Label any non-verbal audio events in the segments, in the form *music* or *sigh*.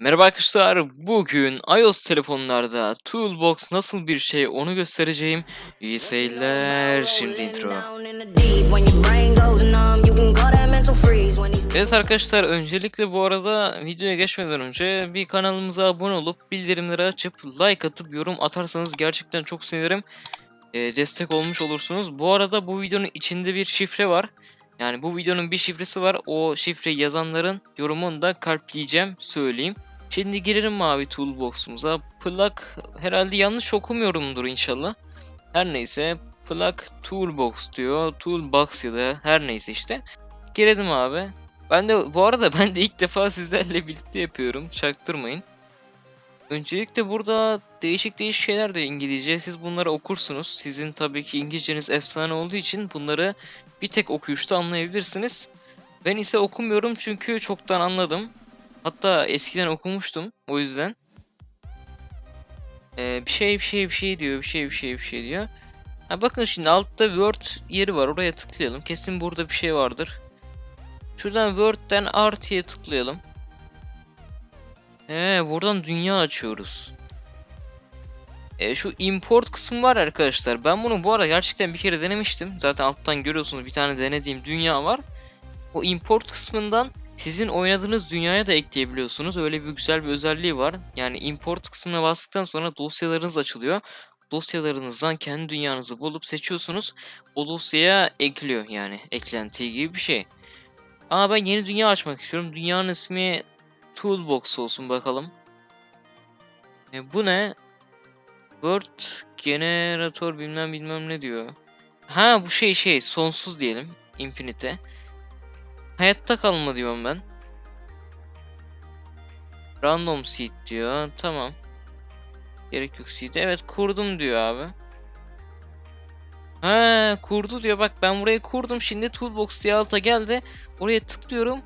Merhaba arkadaşlar. Bugün iOS telefonlarda Toolbox nasıl bir şey onu göstereceğim. İyi seyirler. Şimdi intro. Evet arkadaşlar öncelikle bu arada videoya geçmeden önce bir kanalımıza abone olup bildirimleri açıp like atıp yorum atarsanız gerçekten çok sevinirim. Ee, destek olmuş olursunuz. Bu arada bu videonun içinde bir şifre var. Yani bu videonun bir şifresi var. O şifreyi yazanların yorumunu da kalpleyeceğim söyleyeyim. Şimdi girelim mavi toolbox'umuza. Plug herhalde yanlış okumuyorumdur inşallah. Her neyse plug toolbox diyor. Toolbox ya da her neyse işte. Girelim abi. Ben de bu arada ben de ilk defa sizlerle birlikte yapıyorum. Çaktırmayın. Öncelikle burada değişik değişik şeyler de İngilizce. Siz bunları okursunuz. Sizin tabii ki İngilizceniz efsane olduğu için bunları bir tek okuyuşta anlayabilirsiniz. Ben ise okumuyorum çünkü çoktan anladım. Hatta eskiden okumuştum o yüzden. Ee, bir şey bir şey bir şey diyor bir şey bir şey bir şey diyor. Ha, bakın şimdi altta Word yeri var oraya tıklayalım. Kesin burada bir şey vardır. Şuradan Word'den artıya tıklayalım. Ee, buradan dünya açıyoruz. E, şu import kısmı var arkadaşlar. Ben bunu bu arada gerçekten bir kere denemiştim. Zaten alttan görüyorsunuz bir tane denediğim dünya var. O import kısmından sizin oynadığınız dünyaya da ekleyebiliyorsunuz. Öyle bir güzel bir özelliği var. Yani import kısmına bastıktan sonra dosyalarınız açılıyor. Dosyalarınızdan kendi dünyanızı bulup seçiyorsunuz. O dosyaya ekliyor yani eklenti gibi bir şey. Ama ben yeni dünya açmak istiyorum. Dünyanın ismi Toolbox olsun bakalım. E, bu ne? Word generator bilmem bilmem ne diyor. Ha bu şey şey sonsuz diyelim. Infinite. Hayatta kalma diyorum ben. Random seed diyor. Tamam. Gerek yok seed. Evet kurdum diyor abi. Ha kurdu diyor. Bak ben burayı kurdum. Şimdi toolbox diye alta geldi. Oraya tıklıyorum.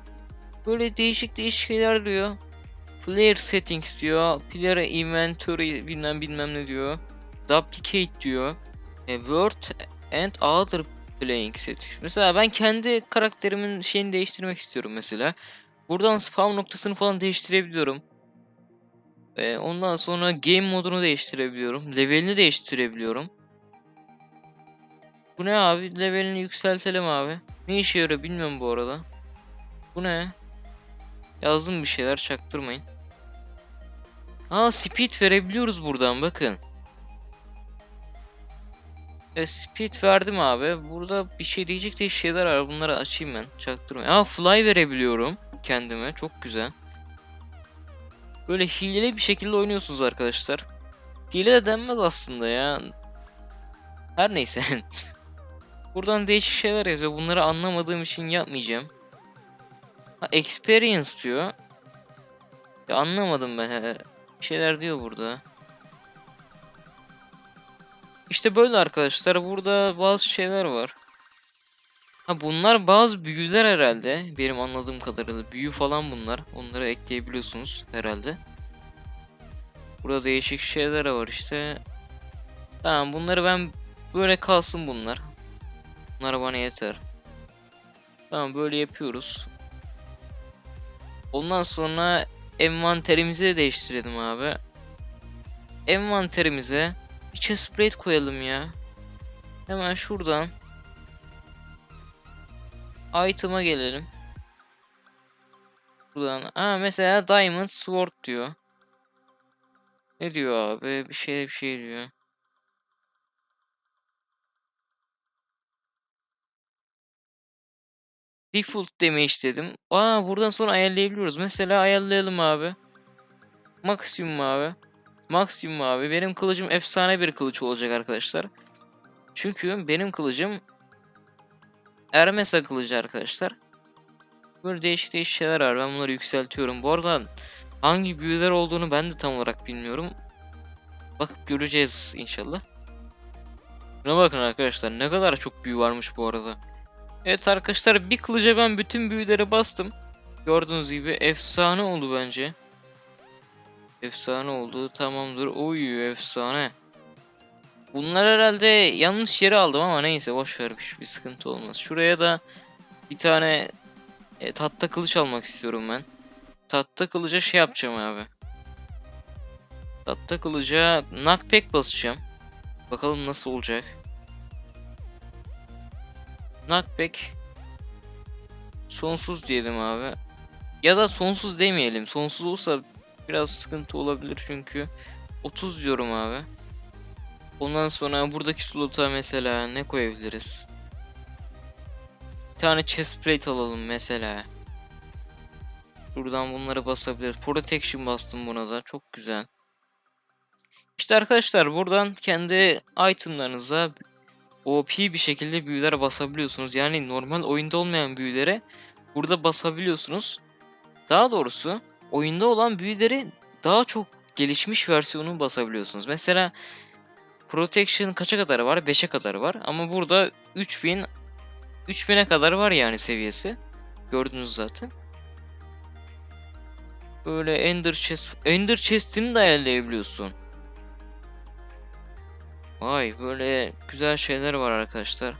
Böyle değişik değişik şeyler diyor. Player settings diyor. Player inventory bilmem bilmem ne diyor. Duplicate diyor. E, Word and other playing settings. Mesela ben kendi karakterimin şeyini değiştirmek istiyorum mesela. Buradan spawn noktasını falan değiştirebiliyorum. E, ondan sonra game modunu değiştirebiliyorum. Levelini değiştirebiliyorum. Bu ne abi? Levelini yükseltelim abi. Ne işe yarıyor bilmiyorum bu arada. Bu ne? Yazdım bir şeyler çaktırmayın. Aa speed verebiliyoruz buradan bakın. E, speed verdim abi. Burada bir şey diyecek de şeyler var. Bunları açayım ben. Çaktırmayın. Aa fly verebiliyorum kendime. Çok güzel. Böyle hileli bir şekilde oynuyorsunuz arkadaşlar. Hile de denmez aslında ya. Her neyse. *laughs* Buradan değişik şeyler yazıyor. Bunları anlamadığım için yapmayacağım. Ha, experience diyor. Ya anlamadım ben. Bir şeyler diyor burada. İşte böyle arkadaşlar. Burada bazı şeyler var. Ha bunlar bazı büyüler herhalde. Benim anladığım kadarıyla. Büyü falan bunlar. Onları ekleyebiliyorsunuz herhalde. Burada değişik şeyler var işte. Tamam bunları ben böyle kalsın bunlar. Bunlar bana yeter. Tamam böyle yapıyoruz. Ondan sonra envanterimizi de değiştirelim abi. Envanterimize bir chestplate koyalım ya. Hemen şuradan item'a gelelim. Buradan. Aa mesela diamond sword diyor. Ne diyor abi? Bir şey bir şey diyor. Default demeyi istedim. Aa buradan sonra ayarlayabiliyoruz. Mesela ayarlayalım abi. Maksimum abi. Maksimum abi. Benim kılıcım efsane bir kılıç olacak arkadaşlar. Çünkü benim kılıcım Ermesa kılıcı arkadaşlar. Böyle değişik değişik şeyler var. Ben bunları yükseltiyorum. Bu arada hangi büyüler olduğunu ben de tam olarak bilmiyorum. Bakıp göreceğiz inşallah. Buna bakın arkadaşlar. Ne kadar çok büyü varmış bu arada. Evet arkadaşlar bir kılıca ben bütün büyüleri bastım. Gördüğünüz gibi efsane oldu bence. Efsane oldu. Tamamdır. Oy efsane. Bunlar herhalde yanlış yere aldım ama neyse boş ver bir, sıkıntı olmaz. Şuraya da bir tane e, tahta kılıç almak istiyorum ben. Tatta kılıca şey yapacağım abi. Tatta kılıca knockback basacağım. Bakalım nasıl olacak. Knockback sonsuz diyelim abi. Ya da sonsuz demeyelim. Sonsuz olsa biraz sıkıntı olabilir çünkü 30 diyorum abi. Ondan sonra buradaki slota mesela ne koyabiliriz? Bir tane chest plate alalım mesela. Buradan bunları basabiliriz. Protection bastım buna da. Çok güzel. İşte arkadaşlar buradan kendi itemlarınıza OP bir şekilde büyüler basabiliyorsunuz. Yani normal oyunda olmayan büyülere burada basabiliyorsunuz. Daha doğrusu oyunda olan büyüleri daha çok gelişmiş versiyonu basabiliyorsunuz. Mesela Protection kaça kadar var? 5'e kadar var. Ama burada 3000 3000'e kadar var yani seviyesi. Gördünüz zaten. Böyle Ender Chest Ender Chest'ini de ayarlayabiliyorsun. Vay böyle güzel şeyler var arkadaşlar.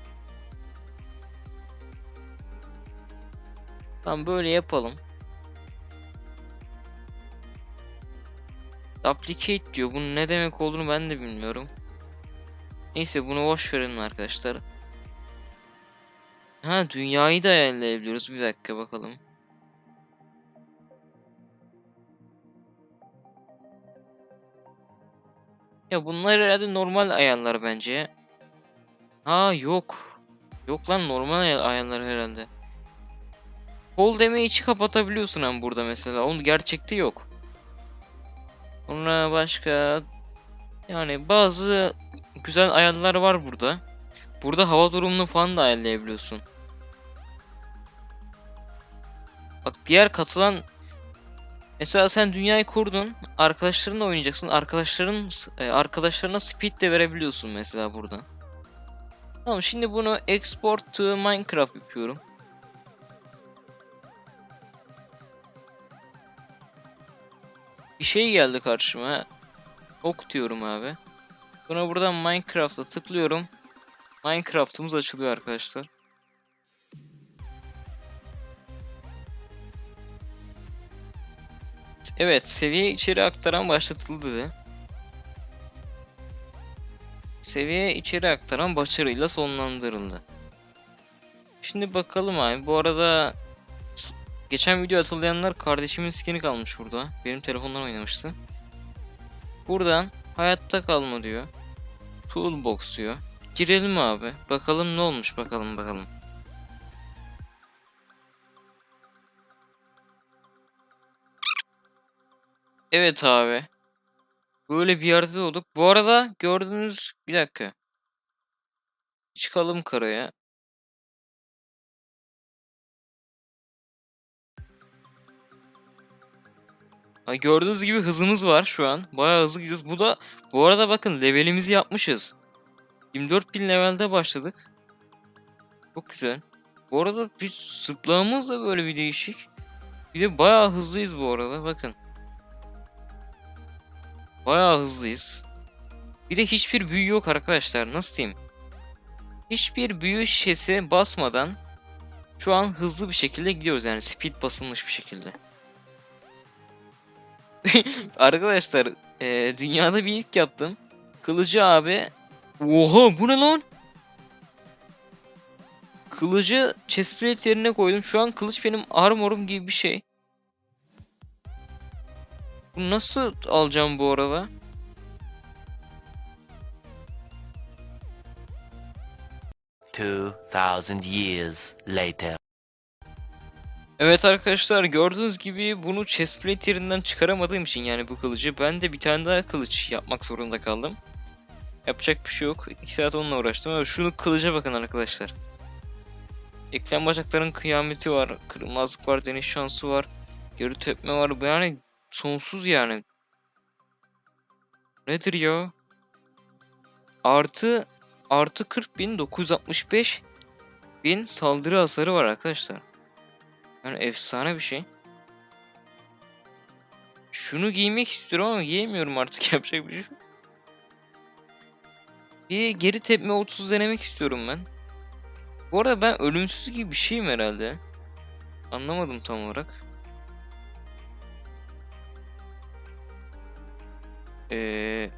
Tamam böyle yapalım. Duplicate diyor. Bunun ne demek olduğunu ben de bilmiyorum. Neyse bunu boş verin arkadaşlar. Ha dünyayı da ayarlayabiliyoruz. Bir dakika bakalım. Ya bunlar herhalde normal ayarlar bence. Ha yok. Yok lan normal ay- ayarlar herhalde. Kol deme içi kapatabiliyorsun hem burada mesela. Onun gerçekte yok. Sonra başka yani bazı güzel ayarlar var burada. Burada hava durumunu falan da ayarlayabiliyorsun. Bak diğer katılan mesela sen dünyayı kurdun, arkadaşlarınla oynayacaksın. Arkadaşların e, arkadaşlarına speed de verebiliyorsun mesela burada. Tamam şimdi bunu export to Minecraft yapıyorum. Bir şey geldi karşıma. Ok diyorum abi. Sonra buradan Minecraft'a tıklıyorum. Minecraft'ımız açılıyor arkadaşlar. Evet, seviye içeri aktaran başlatıldı dedi. Seviye içeri aktaran başarıyla sonlandırıldı. Şimdi bakalım abi. Bu arada geçen video hatırlayanlar kardeşimin skin'i kalmış burada. Benim telefondan oynamıştı. Buradan hayatta kalma diyor. Toolbox diyor. Girelim abi. Bakalım ne olmuş bakalım bakalım. Evet abi. Böyle bir yerde olduk. Bu arada gördüğünüz bir dakika. Çıkalım karaya. Ha, gördüğünüz gibi hızımız var şu an. Bayağı hızlı gidiyoruz. Bu da bu arada bakın levelimizi yapmışız. 24.000 levelde başladık. Çok güzel. Bu arada biz zıplamamız da böyle bir değişik. Bir de bayağı hızlıyız bu arada bakın. Bayağı hızlıyız. Bir de hiçbir büyü yok arkadaşlar. Nasıl diyeyim? Hiçbir büyü şişesi basmadan şu an hızlı bir şekilde gidiyoruz yani speed basılmış bir şekilde. *laughs* Arkadaşlar eee, dünyada bir ilk yaptım. Kılıcı abi. Oha bu ne lan? Kılıcı chestplate yerine koydum. Şu an kılıç benim armorum gibi bir şey. Bunu nasıl alacağım bu arada? Two thousand years later. Evet arkadaşlar gördüğünüz gibi bunu chestplate yerinden çıkaramadığım için yani bu kılıcı ben de bir tane daha kılıç yapmak zorunda kaldım. Yapacak bir şey yok. 2 saat onunla uğraştım ama şunu kılıca bakın arkadaşlar. Eklem bacakların kıyameti var. Kırılmazlık var. Deniz şansı var. Geri tepme var. Bu yani sonsuz yani. Nedir ya? Artı artı 40.965 bin saldırı hasarı var arkadaşlar. Yani efsane bir şey. Şunu giymek istiyorum ama giyemiyorum artık *laughs* yapacak bir şey. Bir geri tepme 30 denemek istiyorum ben. Bu arada ben ölümsüz gibi bir şeyim herhalde. Anlamadım tam olarak. Ee,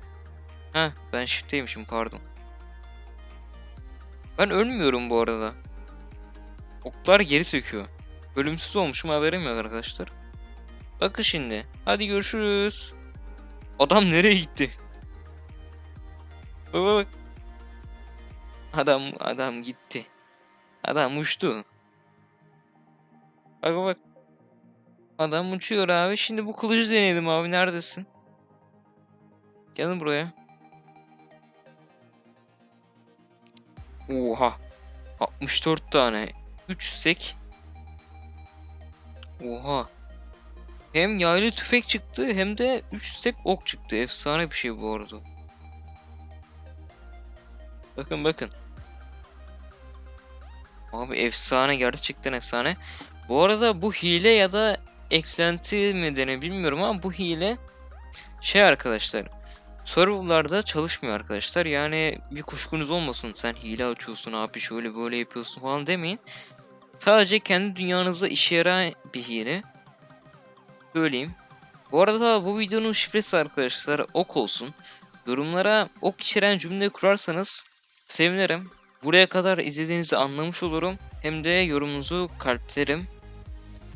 heh, ben shift'teymişim pardon. Ben ölmüyorum bu arada. Oklar geri söküyor. Ölümsüz olmuşum haberim yok arkadaşlar. Bakın şimdi. Hadi görüşürüz. Adam nereye gitti? Bak bak bak. Adam adam gitti. Adam uçtu. Bak bak. Adam uçuyor abi. Şimdi bu kılıcı deneyelim abi. Neredesin? Gelin buraya. Oha. 64 tane. 3 sek. Oha. Hem yaylı tüfek çıktı hem de 3 stek ok çıktı. Efsane bir şey bu arada. Bakın bakın. Abi efsane gerçekten efsane. Bu arada bu hile ya da eklenti mi denir bilmiyorum ama bu hile şey arkadaşlar. Serverlarda çalışmıyor arkadaşlar. Yani bir kuşkunuz olmasın. Sen hile açıyorsun abi şöyle böyle yapıyorsun falan demeyin. Sadece kendi dünyanızda işe yarayan bir hile. Söyleyeyim. Bu arada bu videonun şifresi arkadaşlar ok olsun. Yorumlara ok içeren cümle kurarsanız sevinirim. Buraya kadar izlediğinizi anlamış olurum. Hem de yorumunuzu kalplerim.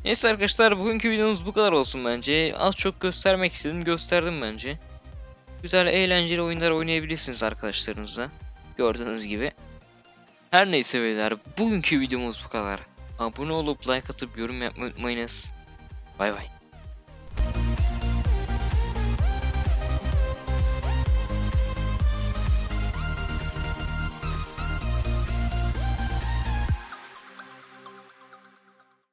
Neyse arkadaşlar bugünkü videomuz bu kadar olsun bence. Az çok göstermek istedim gösterdim bence. Güzel eğlenceli oyunlar oynayabilirsiniz arkadaşlarınızla. Gördüğünüz gibi. Her neyse beyler bugünkü videomuz bu kadar. Abone olup like atıp yorum yapmayı unutmayınız. Bay bay.